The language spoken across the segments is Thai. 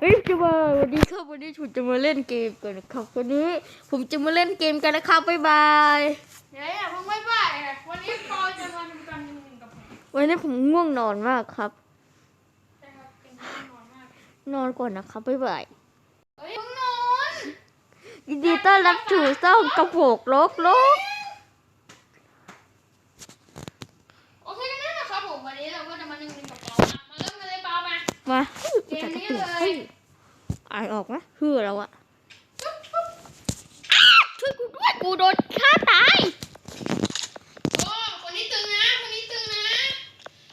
เฮ้ยจะมาวันนี้ครับวันนี้ผมจะมาเล่นเกมกันนะครับวันนี้ผมจะมาเล่นเกมกันนะครับบ๊ายบายเดี๋ยวอย่าเพิ่งไม่บ่ายนะวันนี้ปอยจะมาทำการหนึ่งกับผมวันนี้ผมง่วงนอนมากครับใช่ครับเป็นคนนอนมากนอนก่อนนะครับบ๊ายบายเฮ้ยเพิ่งนอนยินดีต้อนรับสู่ช่องกระโปกโลกโลก โอเคกันแล้วนะครับผมวันนี้เราก็จะมาหนึ่งกับปอมาเริ่มกันเลยปอ มามาเกมนี้ตื่นเลยเฮ้ยอ่านออกไหมฮือแล้วอะจุ๊บปุ๊บช่วยกูด้วยกูโดนฆ่าตายโอ้คนนี้ตึงนะคนนี้ตึงนะ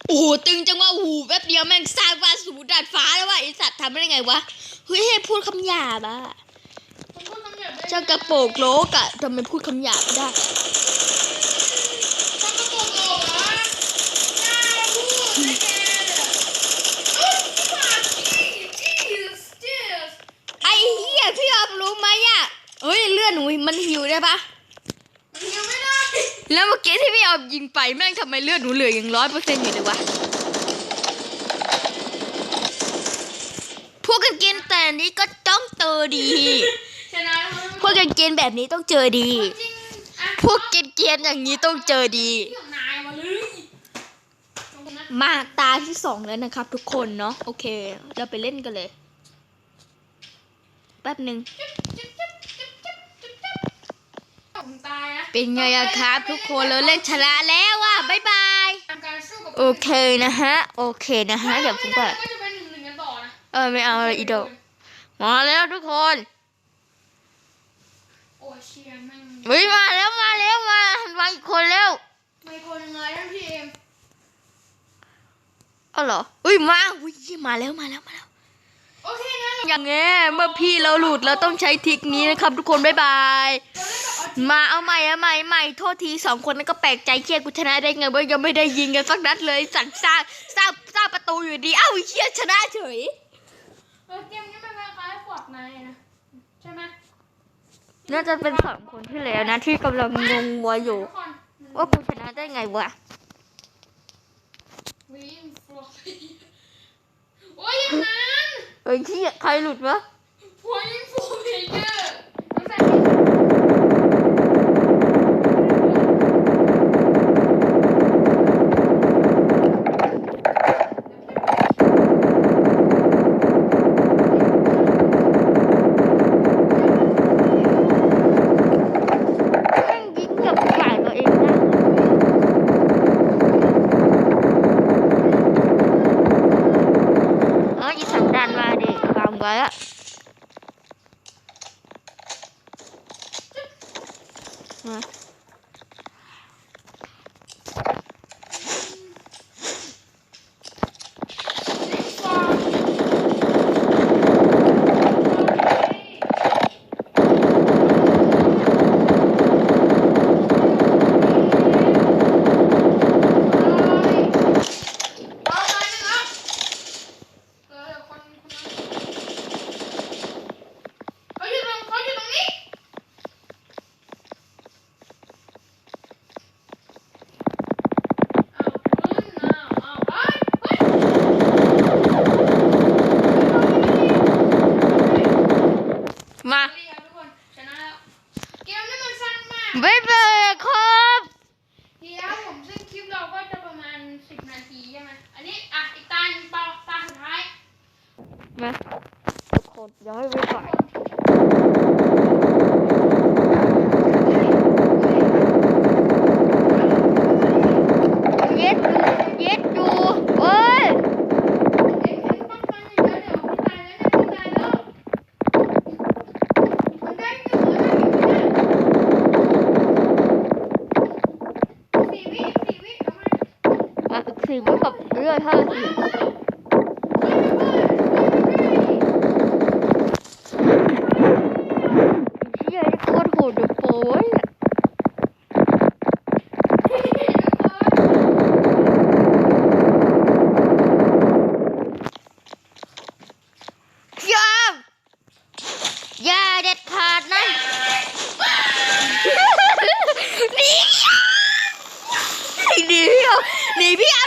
โอ้โหตึงจังว่าโอ้โหแป๊บเดียวแม่งสร้างบ้านสูงดาดฟ้าแล้วว่ะไอสัตว์ทำได้ไงวะเฮ้ยให้พูดคำหยาบอะผมพูดคำหยาบได้เจ้ากระโปกโลกอะทำไมพูดคำหยาบไม่ได้ ช่างกระโปรงโลกเหรอกล้าพูดไม่แกเลยเอ้ยพี่หมาจี้จี้จี้ ไอ้เหี้ยพี่ออมรู้ไหมอะเฮ้ยเลื อดหนูมันหิวได้ปะมันยังไม่ได้แล้วเมื่อกี้ที่พี่ออมยิงไปแม่งทำไมเลือดหนูเหลืออย่างร้อยเปอร์เซ็นต์อยู่เลยวะพวกกันกินแต่นี้ก็ต้องเจอดี ชนะแล้วมั้งพวกกันกินแบบนี้ต้องเจอดี จริงอะพวกกินเกียนอย่างนี้ต้องเจอดีเรื่องนายมาเลยตรงนั้นมาตาที่สองแล้วนะครับ ทุกคนเนาะโอเค เราไปเล่นกันเลย แป๊บหนึ่งจิ๊บจิ๊บจิ๊บจิ๊บจิ๊บจิ๊บ ผมตายนะเป็นไงอะครับทุกคนเราเล่นชนะแล้วอะบ๊ายบายทำการสู้กับโอเคนะฮะ โอเคนะฮะเดี๋ยวผมก็ก็จะเป็นหนึ่งหนึ่งกันต่อนะเออไม่เอาเลยอีโดอกมาแล้วทุกคนโอ้ยเชียร์แม่งเฮ้ยมาแล้วมาแล้วมามาอีกคนแล้วไม่คนยังไงท่านพี่เอ็มเอาเหรอเฮ้ยมาอุ้ยมาแล้วมาแล้วมาแล้วโอเคงั้นเราอย่างเงี้ยเมื่อพี่เราหลุดเราต้องใช้ทริกนี้นะครับทุกคนบ๊ายบาย มาเอาใหม่เอาใหม่ใหม่โทษทีสองคนนั้นก็แปลกใจเครียดกูชนะได้ไงว่ายังไม่ได้ยิงกันสักนัดเลยสั่งสร้างสร้างสร้างประตูอยู่ดี เอ้าเชี่ยชนะเฉยเออเกมนี้มันคล้ายๆฟอร์ดไนนะใช่ไหมน่าจะเป็นสองคนที่แล้วนะ ที่กำลังงงวัวอยู่ทุกคนว่ากูชนะได้ไงวะวิ่งฟลอโอ้ยอย่างนั้นเอ้ยที่ใครหลุดวะ ผัวยิงฟูเพเยอร์รู้สึก แม่งยิงกับฝ่ายตัวเองได้เอออีสันดานมา ดิวางไว้อะมามา เกมนี้มันสั้นมาก บ๊ายบายครับ เดี๋ยวผมซึ่งคลิป เราก็จะประมาณสิบนาทีใช่ไหมอันนี้อะอีกตาหนึ่งปล่าตาสุดท้ายมาทุกคนยังไม่ไปก่นเย็ดดูเย็ดดูโอ้ย เด็กมันป้องกันอยู่แล้วเดี๋ยวพี่ตายแล้วเนี่ยพี่ตายแล้วมันได้หนึ่งแล้วนะสี่วิสี่วิเอามา มาอีก สี่ไว้กับเรือยห้าสี่เชี่